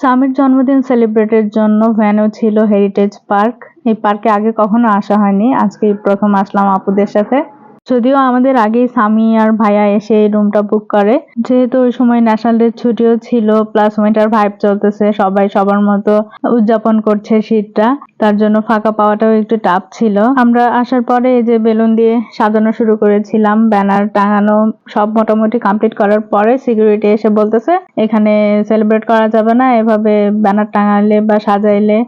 স্বামীর জন্মদিন সেলিব্রেটের জন্য ভ্যানু ছিল হেরিটেজ পার্ক এই পার্কে আগে কখনো আসা হয়নি আজকে প্রথম আসলাম আপুদের সাথে। যদিও আমাদের আগেই স্বামী আর ভাইয়া এসে রুমটা বুক করে। যেহেতু ওই সময় ন্যাশনাল ডে ছুটিও ছিল প্লাস উইন্টার ভাইব চলতেছে, সবাই সবার মতো উদযাপন করছে শীতটা। তার জন্য ফাঁকা পাওয়াটাও একটু টাফ ছিল। আমরা আসার পরে এই যে বেলুন দিয়ে সাজানো শুরু করেছিলাম, ব্যানার টাঙানো সব মোটামুটি কমপ্লিট করার পরে সিকিউরিটি এসে বলতেছে, এখানে সেলিব্রেট করা যাবে না, এভাবে ব্যানার টাঙালে বা সাজাইলে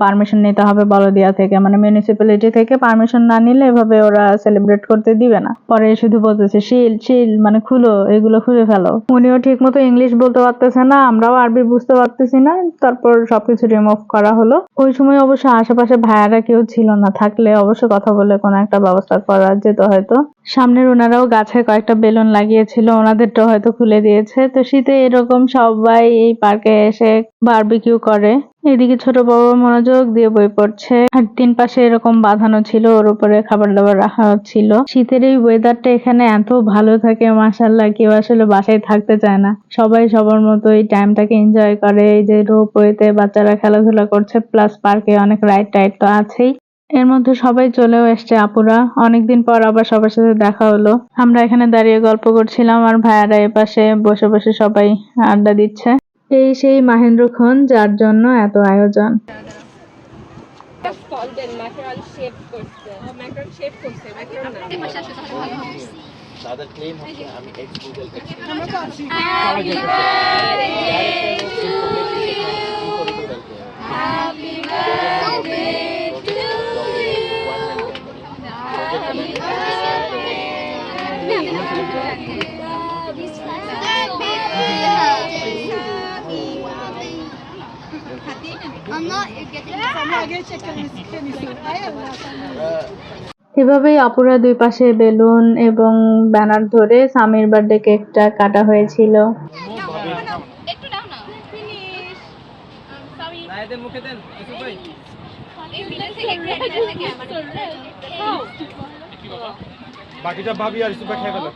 পারমিশন নিতে হবে বলদিয়া থেকে। মানে মিউনিসিপ্যালিটি থেকে পারমিশন না নিলে এভাবে ওরা সেলিব্রেট করতে দিবে না। পরে শুধু বলতেছে, শিল শিল মানে খুলো, এগুলো খুলে ফেলো। উনিও ঠিক মতো ইংলিশ বলতে পারতেছে না, আমরাও আরবি বুঝতে পারতেছি না, তারপর সবকিছু রিমুভ করা হলো। ওই সময় অবশ্য আশেপাশে ভাইয়ারা কেউ ছিল না, থাকলে অবশ্য কথা বলে কোনো একটা ব্যবস্থা করা যেত হয়তো। সামনের ওনারাও গাছে কয়েকটা বেলুন লাগিয়েছিল, ওনাদেরটা হয়তো খুলে দিয়েছে। তো শীতে এরকম সবাই এই পার্কে এসে বারবিকিউ করে। এদিকে ছোট বড় মনোযোগ দিয়ে বই পড়ছে। আর তিন পাশে এরকম বাঁধানো ছিল, ওর উপরে খাবার দাবার রাখা ছিল। শীতের এই ওয়েদারটা এখানে এত ভালো থাকে মাসাল্লাহ কেউ আসলে বাসায় থাকতে চায় না। সবাই সবার মতো এই টাইমটাকে এনজয় করে। এই যে রোপ ওয়েতে বাচ্চারা খেলাধুলা করছে প্লাস পার্কে অনেক রাইড টাইড তো আছেই। এর মধ্যে সবাই চলেও এসছে আপুরা। অনেকদিন পর আবার সবার সাথে দেখা হলো। আমরা এখানে দাঁড়িয়ে গল্প করছিলাম আর ভাইয়ারা এ পাশে বসে বসে সবাই আড্ডা দিচ্ছে। এই সেই মাহেন্দ্র খন যার জন্য এত আয়োজন। ফলবেন ম্যাকারন এভাবেই আপুরা দুই পাশে বেলুন এবং ব্যানার ধরে স্বামীর বার্থডে কেকটা কাটা হয়েছিল। মুখে বাকিটা ভাবি আর ইউসুফ খেয়ে ফেলো।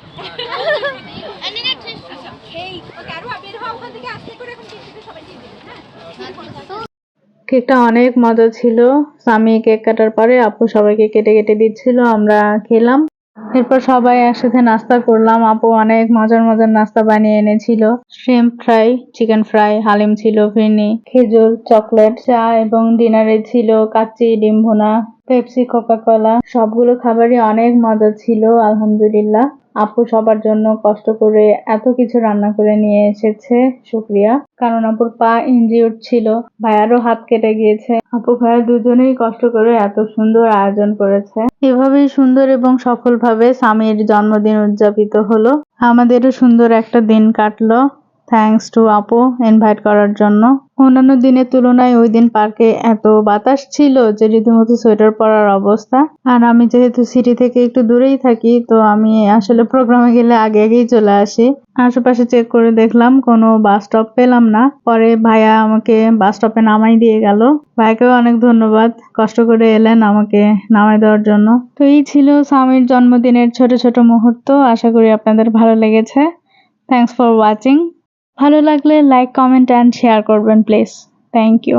হ্যাঁ? কেকটা অনেক মজা ছিল। স্বামী কেক কাটার পরে আপু সবাইকে কেটে কেটে দিচ্ছিল আমরা খেলাম। এরপর সবাই একসাথে নাস্তা করলাম। আপু অনেক মজার মজার নাস্তা বানিয়ে এনেছিল। Shrimp fry chicken fry haleem ছিল ফিরনি খেজুর চকলেট চা এবং ডিনারে ছিল কাচ্চি, ডিম ভুনা পেপসি কোকা কোলা সবগুলো খাবারই অনেক মজা ছিল, আলহামদুলিল্লাহ। আপু সবার জন্য কষ্ট করে এত কিছু রান্না করে নিয়ে এসেছে, শুক্রিয়া। কারণ আপুর পা ইনজিউর ছিল ভাইয়ারও হাত কেটে গিয়েছে। আপু ভাইয়া দুজনেই কষ্ট করে এত সুন্দর আয়োজন করেছে। এভাবেই সুন্দর এবং সফলভাবে স্বামীর জন্মদিন উদযাপিত হলো। আমাদেরও সুন্দর একটা দিন কাটলো। থ্যাঙ্কস টু আপু ইনভাইট করার জন্য। অন্যান্য দিনের তুলনায় ওই দিন পার্কে এত বাতাস ছিল যে রীতিমতো সোয়েটার পরার অবস্থা। আর আমি যেহেতু সিটি থেকে একটু দূরেই থাকি, তো আমি আসলে প্রোগ্রামে গেলে আগে আগেই চলে আসি। আশেপাশে চেক করে দেখলাম, কোনো বাস স্টপ পেলাম না। পরে ভাইয়া আমাকে বাস স্টপে নামাই দিয়ে গেল। ভাইকেও অনেক ধন্যবাদ। কষ্ট করে এলেন আমাকে নামাই দেওয়ার জন্য। তো এই ছিল স্বামীর জন্মদিনের ছোট ছোট মুহূর্ত। আশা করি আপনাদের ভালো লেগেছে। থ্যাংকস ফর ওয়াচিং ভালো লাগলে লাইক কমেন্ট অ্যান্ড শেয়ার করবেন প্লিজ থ্যাংক ইউ